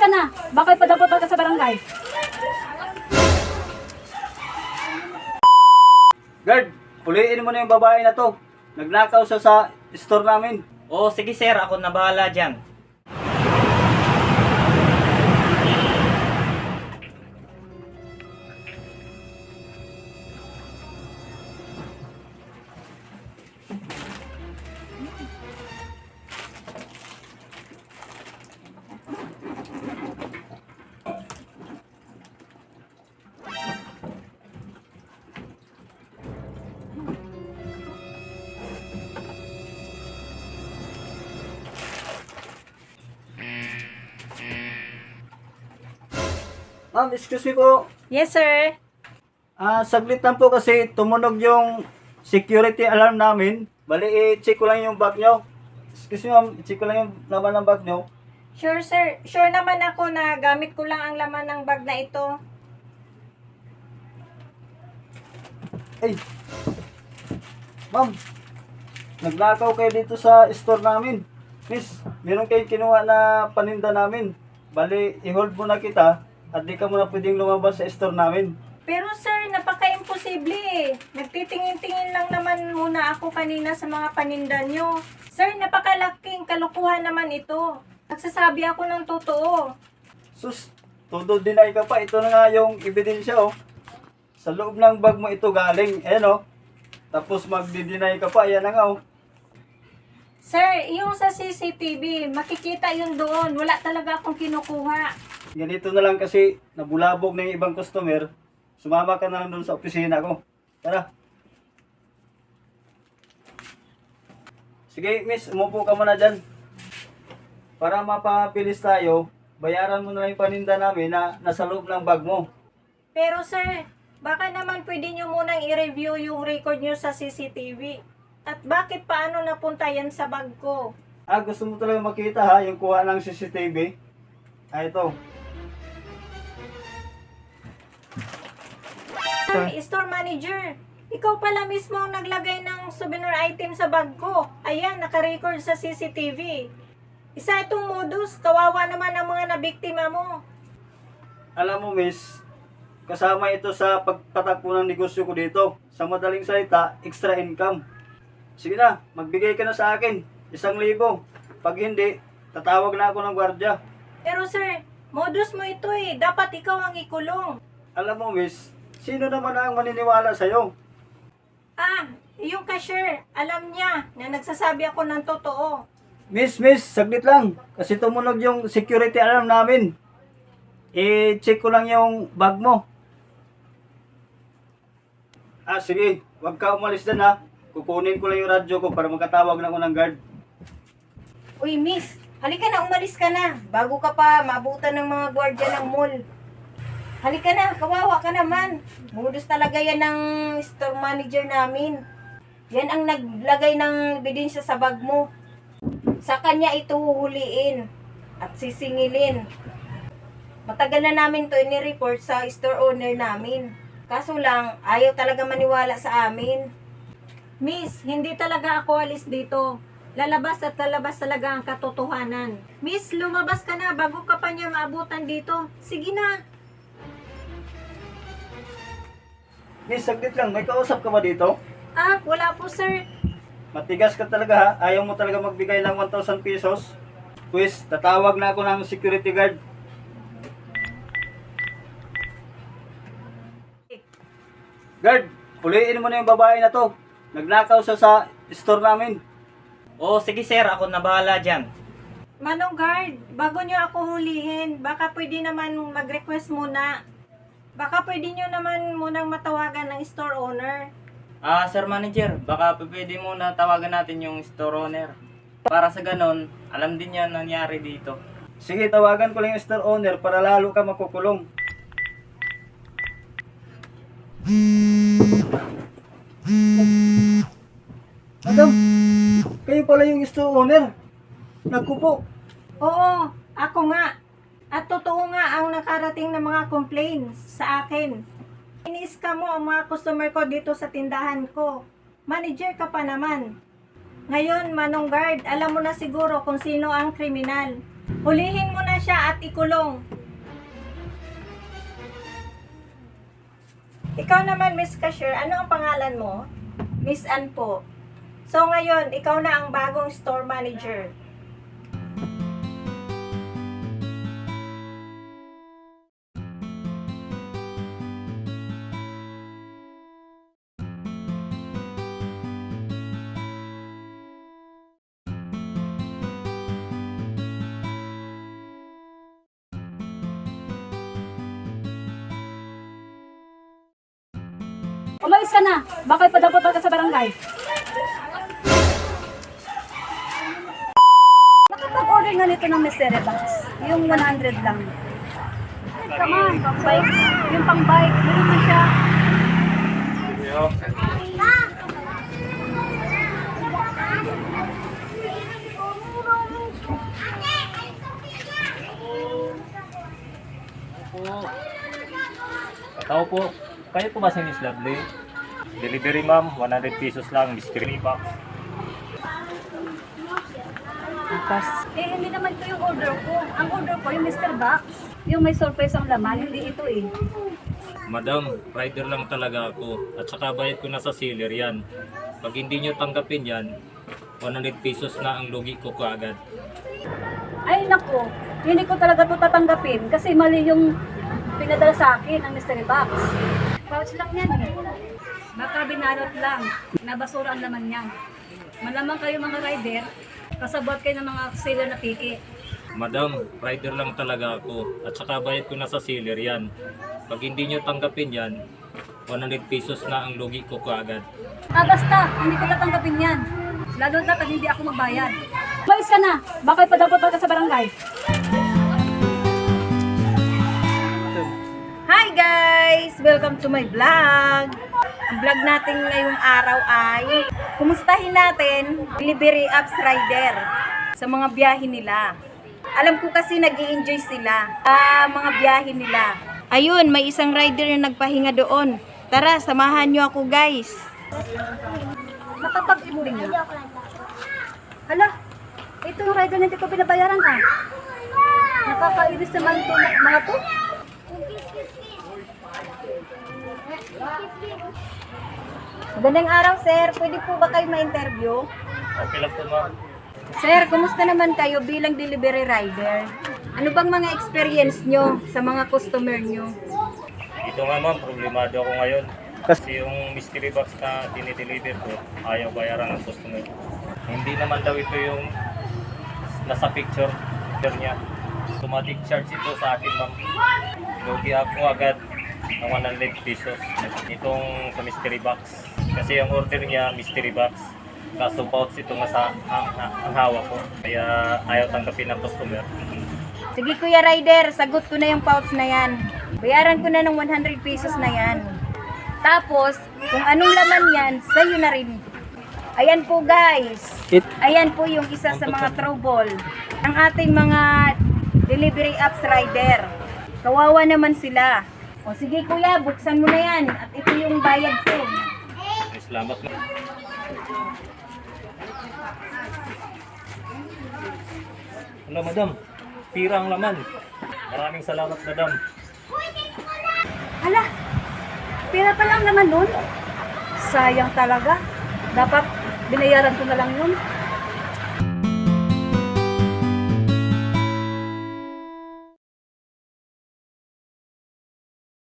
ka na. Baka ipadapot ka sa barangay. Guard, puliin mo na yung babae na to. Nagnakaw siya sa store namin. Oo, sige sir, ako na bahala dyan. Ma'am, excuse me po. Yes, sir. Ah, saglit lang po kasi tumunog yung security alarm namin. Bali, i-check ko lang yung bag nyo. Excuse me ma'am, i-check ko lang yung laman ng bag nyo. Sure, sir. Sure naman ako na gamit ko lang ang laman ng bag na ito. Ay! Ma'am, nagnakaw kayo dito sa store namin. Miss, meron kayong kinuha na paninda namin. Bali, i-hold mo na kita at di ka muna pwedeng lumabas sa store namin. Pero sir, napaka-imposible eh. Nagtitingin-tingin lang naman muna ako kanina sa mga paninda nyo. Sir, napakalaking kalukuhan naman ito. Nagsasabi ako ng totoo. Sus, todo deny ka pa. Ito na nga yung ebidensya oh. Sa loob ng bag mo ito galing. Ayan oh. Tapos magdi-deny ka pa. Ayan na nga oh. Sir, yung sa CCTV, makikita yun doon. Wala talaga akong kinukuha. Ganito na lang kasi nabulabog na yung ibang customer. Sumama ka na lang doon sa opisina ko. Tara. Sige, miss, umupo ka muna dyan. Para mapabilis tayo, bayaran mo na lang yung paninda namin na nasa loob ng bag mo. Pero sir, baka naman pwede nyo munang i-review yung record nyo sa CCTV. At bakit paano napunta yan sa bag ko? Ah, gusto mo talaga makita ha, yung kuha ng CCTV? Ah, ito. Ay, store manager, ikaw pala mismo ang naglagay ng souvenir item sa bag ko. Ayan, nakarecord sa CCTV. Isa itong modus, kawawa naman ang mga nabiktima mo. Alam mo, miss, kasama ito sa pagtatakbo ng negosyo ko dito. Sa madaling salita, extra income. Sige na, magbigay ka na sa akin. Isang libo. Pag hindi, tatawag na ako ng gwardya. Pero sir, modus mo ito eh. Dapat ikaw ang ikulong. Alam mo, miss, sino naman ang maniniwala sa'yo? Ah, yung cashier, alam niya na nagsasabi ako ng totoo. Miss, miss, saglit lang. Kasi tumunog yung security alarm namin. I-check ko lang yung bag mo. Ah, sige. Huwag ka umalis dyan ha. Kukunin ko lang yung radyo ko para makatawag na ako ng guard. Uy, miss, halika na, umalis ka na. Bago ka pa maabutan ng mga gwardiya ng mall. Halika na, kawawa ka naman. Modus talaga yan ng store manager namin. Yan ang naglagay ng ebidensya sa bag mo. Sa kanya ito huhuliin at sisingilin. Matagal na namin to ini-report sa store owner namin. Kaso lang, ayaw talaga maniwala sa amin. Miss, hindi talaga ako alis dito. Lalabas at lalabas talaga ang katotohanan. Miss, lumabas ka na bago ka pa niya maabutan dito. Sige na. Miss, saglit lang. May kausap ka ba dito? Ah, wala po sir. Matigas ka talaga ha. Ayaw mo talaga magbigay ng 1,000 pesos. Quiz, tatawag na ako ng security guard. Guard, puliin mo na yung babae na to. Nagnakaw siya sa store namin. Oo, sige sir, ako na bahala dyan. Manong guard, bago niyo ako hulihin, baka pwede naman mag-request muna. Baka pwede niyo naman munang matawagan ng store owner. Ah, sir manager, baka p- pwede muna tawagan natin yung store owner. Para sa ganon, alam din niya ang nangyari dito. Sige, tawagan ko lang yung store owner para lalo ka makukulong. Madam, kayo pala yung store owner. Naku po. Oo, ako nga. At totoo nga ang nakarating na mga complaints sa akin. Inis ka mo ang mga customer ko dito sa tindahan ko. Manager ka pa naman. Ngayon, Manong Guard, alam mo na siguro kung sino ang kriminal. Hulihin mo na siya at ikulong. Ikaw naman, Miss Cashier, ano ang pangalan mo? Miss Ann po. So ngayon, ikaw na ang bagong store manager. Umalis ka na. Baka ipadapot ka sa barangay. Nakapag-order nga nito ng mystery box. Yung 100 lang. Come on, pang bike. Yung pang bike. Meron na siya. Tao po. Kayo po ba si Miss Lovely? Delivery ma'am, 100 pesos lang, mystery box. Eh, hindi naman ito yung order ko. Ang order ko, yung Mr. Box. Yung may surprise ang laman, hindi ito eh. Madam, rider lang talaga ako. At saka bayad ko na sa sealer yan. Pag hindi nyo tanggapin yan, 100 pesos na ang lugi ko kaagad. Ay, nako. Hindi ko talaga ito tatanggapin kasi mali yung pinadala sa akin ang mystery box. Pouch lang yan eh. Baka binalot lang. Nabasura ang laman niyan. Malamang kayo mga rider, kasabot kayo ng mga seller na tiki. Madam, rider lang talaga ako. At saka bayad ko na sa sealer yan. Pag hindi nyo tanggapin yan, 100 pesos na ang lugi ko kaagad. Ah, basta, hindi ko tatanggapin yan. Lalo na pag hindi ako magbayad. Umalis ka na. Baka ipadapot ka sa barangay. Hi guys! Welcome to my vlog! Ang vlog natin ngayong araw ay kumustahin natin delivery apps rider sa mga biyahe nila. Alam ko kasi nag enjoy sila sa mga biyahe nila. Ayun, may isang rider na nagpahinga doon. Tara, samahan nyo ako guys. Nakapag-imuling na. Hala, ito yung rider na hindi ko binabayaran ah. Nakakainis naman ito mga to. Magandang araw sir, pwede po ba kayo ma-interview? Okay lang po ma'am. Sir, kumusta naman kayo bilang delivery rider? Ano bang mga experience nyo sa mga customer nyo? Ito nga ma'am, problemado ako ngayon. Kasi yung mystery box na dinideliver ko, ayaw bayaran ng customer. Hindi naman daw ito yung nasa picture niya. Automatic charge ito sa akin ma'am. Lugi ako agad ng 100 pesos itong sa mystery box. Kasi yung order niya, mystery box. Kaso pouch ito nga sa ang, ang hawak ko. Kaya ayaw tanggapin ng customer. Sige Kuya Rider, sagot ko na yung pouch na yan. Bayaran ko na ng 100 pesos na yan. Tapos, kung anong laman yan, sa'yo na rin. Ayan po guys. Ayan po yung isa sa mga trouble. Ang ating mga delivery apps rider. Kawawa naman sila. O sige kuya, buksan mo na yan. At ito yung bayad ko. Salamat ma'am. Hello, madam. Pira ang laman. Maraming salamat, madam. Hala, pera pa lang naman nun. Sayang talaga. Dapat binayaran ko na lang yun.